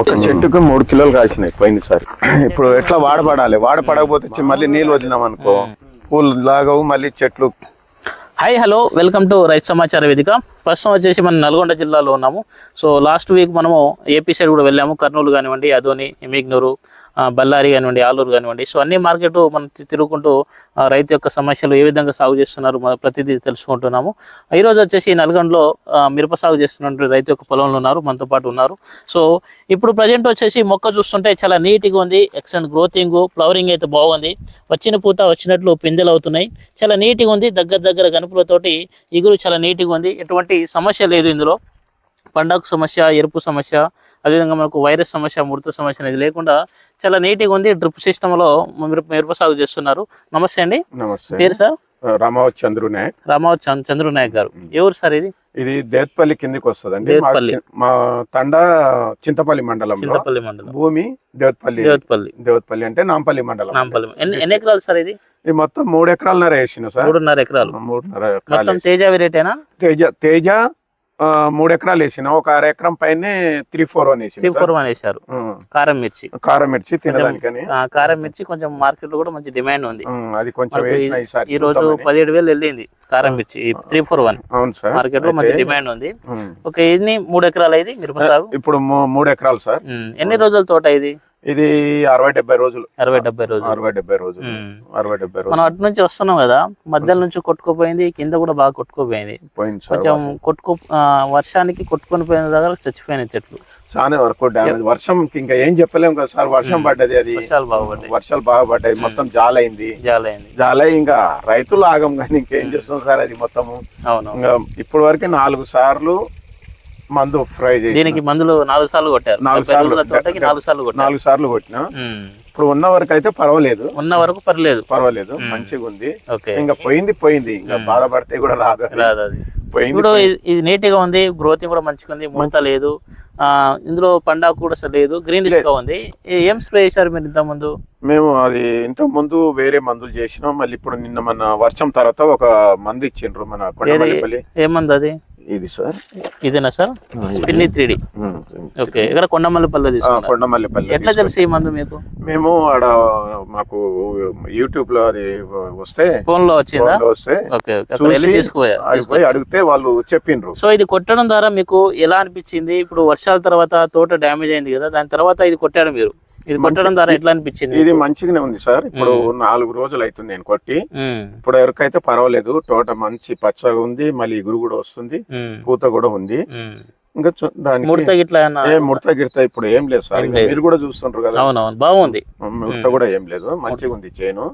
ఒక చెట్టుకు మూడు కిలోలు కాసినాయి పోయినసారి. ఇప్పుడు ఎట్లా వాడపడాలి వాడపడకపోతే వచ్చి మళ్ళీ నీళ్ళు వదిలినాం అనుకో. పూలు లాగవు మళ్ళీ చెట్లు. హాయ్ హలో వెల్కమ్ టు రైతు సమాచార వేదిక ప్రస్తుతం వచ్చేసి మనం నల్గొండ జిల్లాలో ఉన్నాము. సో లాస్ట్ వీక్ మనము ఏపీ సైడ్ కూడా వెళ్ళాము. కర్నూలు కానివ్వండి అదోని మిగ్నూరు బళ్ళారి కానివ్వండి ఆలూరు కానివ్వండి. సో అన్ని మార్కెట్ మనం తిరుగుకుంటూ రైతు యొక్క సమస్యలు ఏ విధంగా సాగు చేస్తున్నారు మన ప్రతిదీ తెలుసుకుంటున్నాము. ఈరోజు వచ్చేసి నల్గొండలో మిరప సాగు చేస్తున్నటువంటి రైతు యొక్క పొలంలో ఉన్నారు మనతో పాటు ఉన్నారు. సో ఇప్పుడు ప్రజెంట్ వచ్చేసి మొక్క చూస్తుంటే చాలా నీట్గా ఉంది. ఎక్సలెంట్ గ్రోతింగ్ ఫ్లవరింగ్ అయితే బాగుంది. వచ్చిన పూత వచ్చినట్లు పిందెలు అవుతున్నాయి. చాలా నీట్గా ఉంది. దగ్గర దగ్గర గనుపులతోటి ఇగురు చాలా నీట్గా ఉంది. ఎటువంటి సమస్య లేదు ఇందులో. పండగ సమస్య ఎరుపు సమస్య అదేవిధంగా మనకు వైరస్ సమస్య ముడత సమస్య అనేది లేకుండా చాలా నీట్గా ఉంది. డ్రిప్ సిస్టంలో మిరప మిరప సాగు చేస్తున్నారు. నమస్తే అండి. నమస్తే. పేరు సార్? రామావత్ చంద్రు నాయక్. రామావత్ చంద్ర నాయక్ గారు. ఎవరు సార్ ఇది? ఇది దేత్పల్లి కిందికి వస్తుందండి. మా తండ చింతపల్లి మండలంలో చింతపల్లి మండలం. భూమి దేవత్పల్లి. దేవత్పల్లి. దేవత్పల్లి అంటే నాంపల్లి మండలం. నాంపల్లి. ఎన్ని ఎకరాలు సార్ ఇది? ఇది మొత్తం మూడు ఎకరాలన్నర వేసిన సార్. మూడున్నర ఎకరాలు. మూడున్నర మొత్తం ఎకరాలు తేజ వెరైటీనా తేజ తేజ మూడు ఎకరాలు వేసిన. ఒక అర ఎకరం పైన త్రీ ఫోర్ వన్ త్రీ వేసిన ఫోర్ వన్ వేశారు. ఉం. కారం మిర్చి. కారం మిర్చి తినడానికని. ఆ, కారం మిర్చి కొంచెం మార్కెట్లో కూడా మంచి డిమాండ్ ఉంది. అది కొంచెం ఈ- రోజు. పదిహేడు వేలు వెళ్ళింది కారం మిర్చి. Three four one. అవును సార్. మార్కెట్లో మంచి డిమాండ్ ఉంది. ఓకే ఎన్ని? మూడు ఎకరాలు ఇది మిరప సాగు? ఇప్పుడు మూడు ఎకరాలు సార్. ఎన్ని రోజుల తోట ఇది? ఇది అరవై డెబ్బై రోజులు. అరవై డెబ్బై రోజులు. అరవై డెబ్బై రోజులు. అరవై డెబ్బై మనం రోజులు. అటు నుంచి వస్తున్నాం కదా మధ్యలో నుంచి కొట్టుకుపోయింది కింద కూడా బాగా కొట్టుకుపోయింది. కొంచెం కొట్టుకు వర్షానికి కొట్టుకొని పోయిన దగ్గర చచ్చిపోయినాయి చెట్లు. చాలా వరకు డ్యామేజ్. వర్షం ఇంకా ఏం చెప్పలేం కదా సార్ వర్షం పడ్డది అది. వర్షాలు బాగుపడ్డాయి వర్షాలు బాగా పడ్డాయి మొత్తం జాలైంది. జాలైంది. జాలై ఇంకా రైతులు ఆగం కానీ ఇంకేం చేస్తాం సార్ అది మొత్తము. అవును ఇప్పటి వరకు నాలుగు సార్లు మందు ఫ్రై చేసి దీనికి మందులు నాలుగు సార్లు కొట్టారు. నాలుగు సార్లు. తోటకి నాలుగు సార్లు కొట్టారు. నాలుగు సార్లు కొట్టిన. ఇప్పుడు ఉన్న వరకు అయితే పర్వాలేదు. ఉన్న వరకు పర్లేదు. పర్వాలేదు. మంచిగా ఉంది. ఇంకా పోయింది పోయింది. ఇంకా బాధపడితే కూడా రాదు. రాదు అది. ఇప్పుడు ఇది- నీట్గా ఉంది. గ్రోత్ కూడా మంచిగా ఉంది. ముడత లేదు. ఆ ఇందులో పండాకు కూడా అసలు లేదు. గ్రీన్గా ఉంది. ఏ- ఏం స్ప్రే చేశారు మీరు ఇంత ముందు? మేము అది ఇంతకు ముందు వేరే మందులు చేసినాం. మళ్ళీ ఇప్పుడు నిన్న మన వర్షం తర్వాత ఒక మందు ఇచ్చిండ్రు మన కొండమల్లిపల్లి ఏమంది అది? ఇది సార్. ఇదేనా సార్? స్పిన్ని త్రీ డి. ఓకే ఇక్కడ కొండమల్లిపల్లి ఆ, తీసుకున్నారు. కొండమల్లిపల్లి ఎట్లా తెలుసు ఈ మందు మీకు? మేము ఆడ మాకు యూట్యూబ్లో అది వస్తే ఫోన్లో వచ్చిందా వస్తే చూసి తీసుకుపోయారు ఆడికి పోయి అడిగితే వాళ్ళు చెప్పిండ్రు. సో ఇది కొట్టడం ద్వారా మీకు ఎలా అనిపించింది? ఇప్పుడు వర్షాల తర్వాత తోట డ్యామేజ్ అయింది కదా దాని తర్వాత ఇది కొట్టాడు మీరు. ఇది కొట్టడం ద్వారా ఎట్లా అనిపించింది ఇది మంచిగానే ఉంది సార్. ఇప్పుడు నాలుగు రోజులు అవుతుంది నేను కొట్టి. ఇప్పుడు ఎవరికైతే పర్వాలేదు తోట మంచి పచ్చగా ఉంది మళ్ళీ ఇగురు కూడా వస్తుంది పూత కూడా ఉంది. ఇంకా దానికి ముడత ఏ ముడత గిడత ఇప్పుడు ఏం లేదు సార్. మీరు కూడా చూస్తుంటారు కదా. అవునవును బాగుంది. ముడత కూడా ఏం లేదు. మంచిగా ఉంది చేను.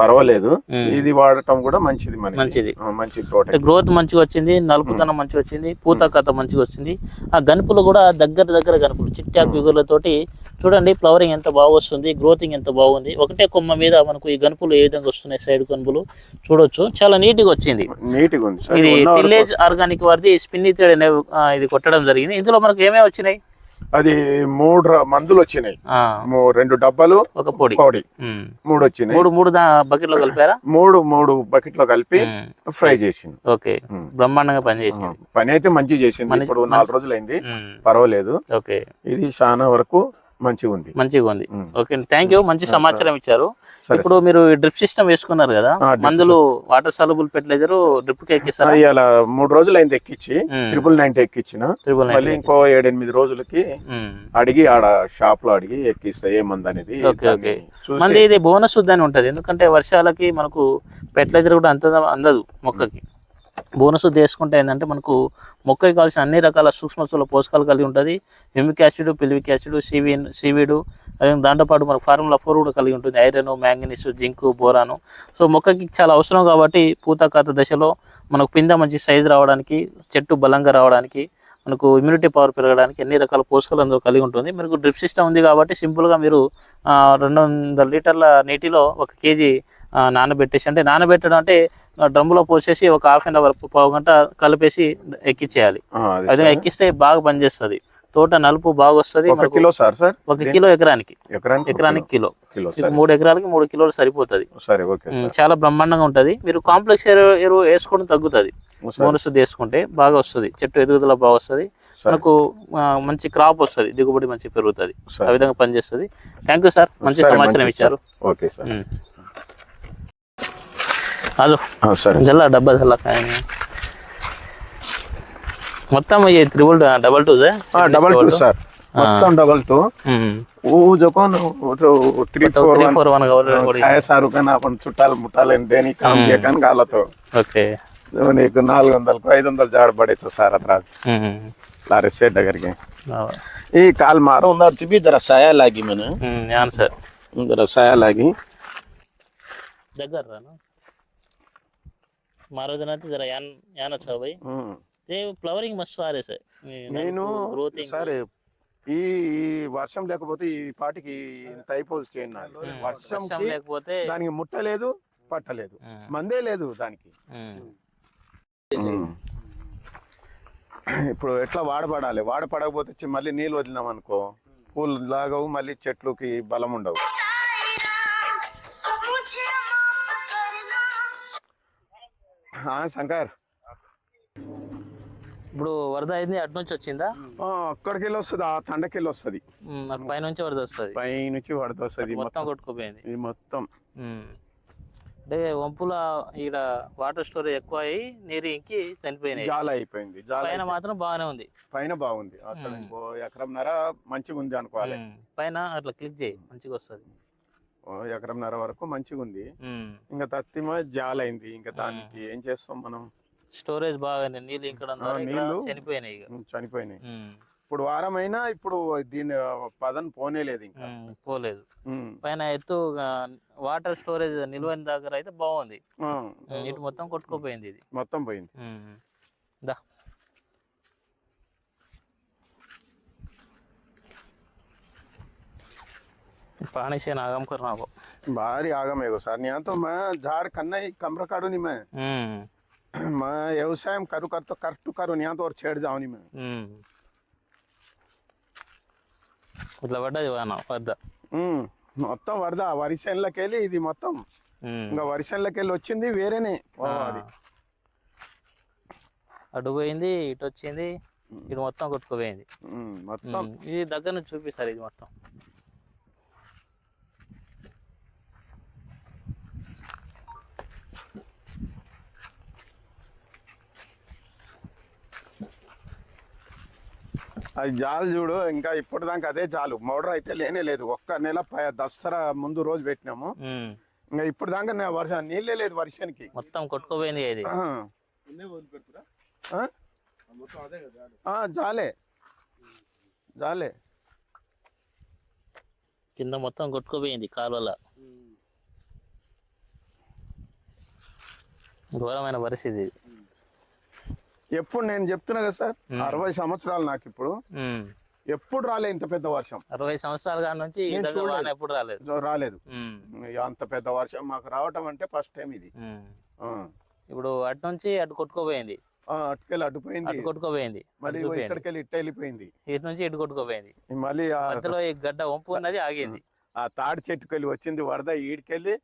పర్వాలేదు. ఇది వాడటం కూడా మంచిది మంచిది. మంచి ప్రోడక్ట్ గ్రోత్ మంచిగా వచ్చింది నలుపుతనం మంచిగా వచ్చింది పూత కథ మంచిగా వచ్చింది. ఆ గనుపులు కూడా దగ్గర దగ్గర గనుపులు చిట్టాకు విగులతోటి చూడండి ఫ్లవరింగ్ ఎంత బాగా వస్తుంది గ్రోతింగ్ ఎంత బాగుంది. ఒకటే కొమ్మ మీద మనకు ఈ గనుపులు ఏ విధంగా వస్తున్నాయి సైడ్ గనుపులు చూడొచ్చు. చాలా నీట్గా వచ్చింది. నీట్గా ఉంది ఇది విలేజ్ ఆర్గానిక్ వారిది స్పిన్ని థ్రెడ్ అనే ఇది కొట్టడం జరిగింది. ఇందులో మనకు ఏమేమి వచ్చినాయి? అది మూడు మందులు వచ్చినాయి. రెండు డబ్బాలు ఒక పొడి. పొడి. మూడు వచ్చినాయి. మూడు మూడు బకెట్లో కలిపారా? మూడు మూడు బకెట్లో కలిపి. ఫ్రై చేసింది. ఓకే. బ్రహ్మాండంగా పనిచేసింది పని అయితే మంచిగా చేసింది. ఇప్పుడు నాలుగు రోజులైంది. పర్వాలేదు. ఓకే. ఇది చాలా వరకు మంచిగా ఉంది. మంచిగా ఉంది. ఓకే థ్యాంక్ యూ మంచి సమాచారం ఇచ్చారు. ఇప్పుడు మీరు డ్రిప్ సిస్టమ్ వేసుకున్నారు కదా మందులు వాటర్ సలుబుల్ ఫెర్టిలైజర్ డ్రిప్కి ఎక్కిస్తారా? ఇవాళ మూడు రోజులు అయింది ఎక్కిచ్చి. ట్రిపుల్ నైన్టీ ఎక్కిచ్చిన. త్రిబుల్ మళ్ళీ ఇంకో ఏడెనిమిది రోజులకి అడిగి ఆడ షాప్లో అడిగి ఎక్కిస్తా ఏ మంది అనేది ఓకే, ఓకే. మళ్ళీ ఇది బోనస్ అని ఉంటది. ఎందుకంటే వర్షాలకి మనకు ఫెర్టిలైజర్ కూడా అంత అందదు మొక్కకి. బోనస్ తీసుకుంటే ఏంటంటే మనకు మొక్కకి కావాల్సిన అన్ని రకాల సూక్ష్మస్తుల పోషకాలు కలిగి ఉంటుంది. హిమిక్ యాసిడ్ పిల్విక్ యాసిడ్ సివి సివిడు అదే దాంతోపాటు మనకు ఫార్ములా ఫోర్ కూడా కలిగి ఉంటుంది. Iron manganese zinc boron. So మొక్కకి చాలా అవసరం కాబట్టి పూత కాత దశలో మనకు పింద మంచి సైజు రావడానికి చెట్టు బలంగా రావడానికి మనకు ఇమ్యూనిటీ పవర్ పెరగడానికి అన్ని రకాల పోషకాలు అందులో కలిగి ఉంటుంది. మీకు డ్రిప్ సిస్టమ్ ఉంది కాబట్టి సింపుల్గా మీరు రెండు వందల లీటర్ల నీటిలో ఒక కేజీ నానబెట్టేసి అంటే నానబెట్టడం అంటే ఆ, డ్రమ్ములో పోసేసి ఒక హాఫ్ అన్ అవర్ పావు గంట కలిపేసి అది అదే ఎక్కిస్తే బాగా పనిచేస్తుంది. తోట నలుపు బాగా వస్తుంది ఒక కిలో సార్ సార్? ఒక కిలో ఎకరానికి. ఎకరానికి కిలో. మూడు ఎకరాలకి మూడు కిలోలు సరిపోతుంది. చాలా బ్రహ్మాండంగా ఉంటది. మీరు కాంప్లెక్స్ ఎరువు వేసుకోవడం తగ్గుతుంది. మోనసు వేసుకుంటే బాగా వస్తుంది. చెట్టు ఎదుగుదల బాగా వస్తుంది మనకు మంచి క్రాప్ వస్తుంది. దిగుబడి మంచి పెరుగుతుంది. ఆ విధంగా పనిచేస్తుంది. థ్యాంక్ యూ సార్ మంచి సమాచారం ఇచ్చారు. Okay sir. సరే జల్లా డబ్బా జల్లా కానీ మొత్తం ఈ triple double two sir double two sir మొత్తం డబల్ టూ वो जो कौन वो जो three four three four one आया शाहरुख खान अपन చుట్టాలు ముట్టాలు దేని కామ్ చేయకన్ గాలతో ఓకే నీకు నాలుగు వందలకు ఐదు వందలు జాడ పడేస్తా సార్ అత్ర లారీ సెట్ దగ్గరికి ఈ కాల్ మార ఉందాడుతీవి జర సాయాలాగి మేను యాన్ సార్ జర సాయాలాగి దగ్గర రాను మారోజు జర యాన్ యాన్ వచ్చావు భయ్ ఫ్లవరింగ్ మస్ట్ సారే సార్. నేను సరే ఈ వర్షం లేకపోతే ఈ పాటికి ఇంత అయిపోదు చేయండి వర్షం లేకపోతే దానికి ముట్టలేదు పట్టలేదు మందే లేదు దానికి. ఇప్పుడు ఎట్లా వాడపడాలి వాడపడకపోతే వచ్చి మళ్ళీ నీళ్ళు వదిలినాం అనుకో పూలు లాగవు మళ్ళీ చెట్లుకి బలం ఉండవు. శంకర్. ఇప్పుడు వరద అయింది అటు నుంచి వచ్చిందా? అక్కడికి వెళ్ళి వస్తుంది ఆ తండకెళ్ళి వస్తుంది. ఉమ్, నాకు పైనుంచి వరద వస్తుంది. పై నుంచి వడత వస్తుంది మొత్తం కొట్టుకుపోయింది. ఇది మొత్తం. అంటే వంపుల ఈడ వాటర్ స్టోరేజ్ ఎక్కువ అయ్యి నీరు ఇంకి చనిపోయినాయి. జాల అయిపోయింది పైన మాత్రం బాగానే ఉంది. పైన బాగుంది. ఎకరంన్నర మంచిగా ఉంది అనుకోవాలి. పైన అట్లా క్లిక్ చేయి మంచిగా వస్తుంది. ఎకరంన్నర వరకు మంచిగా ఉంది. ఇంకా తత్తిమ జాలైంది. ఇంకా దానికి ఏం చేస్తాం మనం? స్టోరేజ్ బాగా నీళ్ళు ఇక్కడ ఆ, నీళ్ళు చనిపోయినాయి ఇక ఉమ్, చనిపోయినాయి ఉమ్. ఇప్పుడు వారం అయినా ఇప్పుడు దీని పదం పోనేలేదు ఇంకా ఉమ్, పోలేదు ఉమ్, పైన ఎత్తు వాటర్ స్టోరేజ్ నిల్వైన దగ్గర అయితే బాగుంది ఆ, ఉమ్, ఇటు మొత్తం కొట్టుకోపోయింది ఇది మొత్తం పోయింది ఉమ్. దా पानी से नागम करना वो भारी आगम है सर यहाँ तो मैं झाड़ करना ही कमरा काढू नहीं मैं వ్యవసాయం కరు కరుతో కరెక్ట్ కరు నేతోరు చేడు జావుని మేము. ఇట్లా పడ్డది వరద. మొత్తం వరద వరిసేన్లకి వెళ్ళి ఇది మొత్తం. ఇంకా వరిసేన్లకి వెళ్ళి వచ్చింది వేరేనే అటు పోయింది ఇటు వచ్చింది ఇటు మొత్తం కొట్టుకుపోయింది. మొత్తం. ఇది దగ్గర నుంచి చూపిస్తారు ఇది మొత్తం. అది జాలు చూడు. ఇంకా ఇప్పటిదాకా అదే జాలు. మోడర్ అయితే లేనే లేదు. ఒక్క నెల ప- దసరా ముందు రోజు పెట్టినాము. ఇంకా ఇప్పుడు దాకా వర్షం నీళ్ళే లేదు వర్షానికి. మొత్తం కొట్టుకుపోయింది ఇది ఆ. ఆ? ఆ, జాలే. జాలే. కింద మొత్తం కొట్టుకుపోయింది కాలువల. ఘోరమైన పరిస్థితి ఇది. ఎప్పుడు నేను చెప్తున్నా కదా సార్. అరవై సంవత్సరాలు నాకు ఇప్పుడు. ఎప్పుడు రాలే ఇంత పెద్ద వర్షం. అరవై సంవత్సరాల నుంచి ఎప్పుడు రాలేదు. రాలేదు. అంత పెద్ద వర్షం మాకు రావటం అంటే ఫస్ట్ టైం ఇది. ఇప్పుడు అటు నుంచి అటు కొట్టుకుపోయింది. అటుకెళ్ళి అడ్డుపోయింది అటు కొట్టుకుపోయింది. మళ్ళీ అటు చూపియండి. ఇక్కడికి వెళ్ళి ఇట్ట వెళ్ళిపోయింది. ఇటు నుంచి ఇటు కొట్టుకుపోయింది. మళ్ళీ మధ్యలో ఈ గడ్డ వంపు ఉన్నది ఆగింది. ఆ తాడి చెట్టుకి వెళ్ళి వచ్చింది వరద ఈడికెళ్ళి.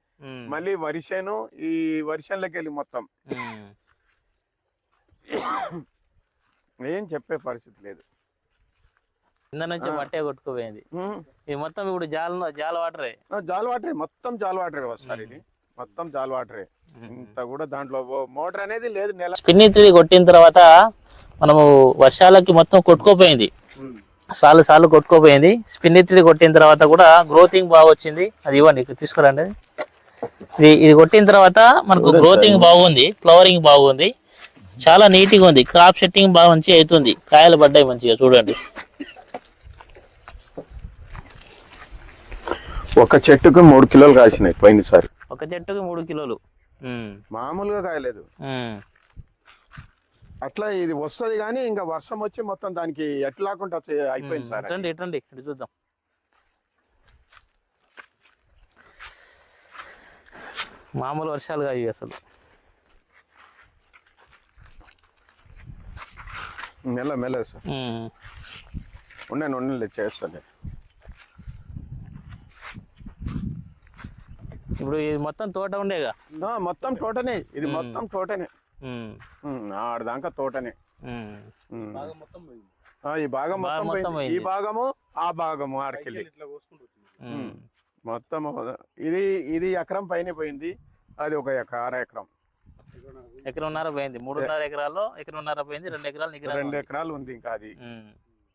మళ్ళీ వర్షను ఈ వర్షంలోకి వెళ్ళి మొత్తం. ఏం చెప్పే పరిస్థితి లేదు. కింద నుంచి మట్టే కొట్టుకుపోయింది. ఇది మొత్తం ఇప్పుడు జాల జాల వాటరే? జాల్ వాటరే మొత్తం జాల్ వాటరే వస్తారు ఇది. మొత్తం జాల్ వాటరే. ఇంత కూడా దాంట్లో మోటార్ అనేది లేదు నెల. స్పిన్ని త్రీ కొట్టిన తర్వాత మనము వర్షాలకి మొత్తం కొట్టుకోపోయింది. సాలు సార్లు కొట్టుకోపోయింది. స్పిన్ని త్రీ కొట్టిన తర్వాత కూడా గ్రోతింగ్ బాగా వచ్చింది. అది ఇవ్వండి తీసుకురండి. ఇది ఇది కొట్టిన తర్వాత మనకు గ్రోతింగ్ బాగుంది ఫ్లవరింగ్ బాగుంది. చాలా నీట్గా ఉంది. క్రాప్ సెట్టింగ్ బాగా మంచిగా అవుతుంది కాయలు పడ్డాయి మంచిగా చూడండి. ఒక చెట్టుకు మూడు కిలోలు కాసినాయి పోయినసారి. ఒక చెట్టుకి మూడు కిలోలు. మామూలుగా కాయలేదు. అట్లా ఇది వస్తది కానీ ఇంకా వర్షం వచ్చి మొత్తం దానికి ఎట్లాకుండా అయిపోయింది సార్ ఇటండి ఇటు చూద్దాం. మామూలు వర్షాలు కావు అసలు. మెల్ల మెల్ల సార్. ఉండండి ఉండండి చేస్తుంది ఇప్పుడు ఇది మొత్తం తోట ఉండేగా మొత్తం తోటనే ఇది మొత్తం తోటనే ఆడదాకా తోటనే ఈ భాగం మొత్తం. ఈ భాగము ఆ భాగము ఆడికెళ్ళి. మొత్తం ఇది ఇది ఎకరం పైన పోయింది అది ఒక అర ఎకరం ఎకరన్నర పోయింది? మూడున్నర ఎకరాల్లో ఎకరన్నర పోయింది? రెండు ఎకరాలు రెండు ఎకరాలు ఉంది ఇంకా అది.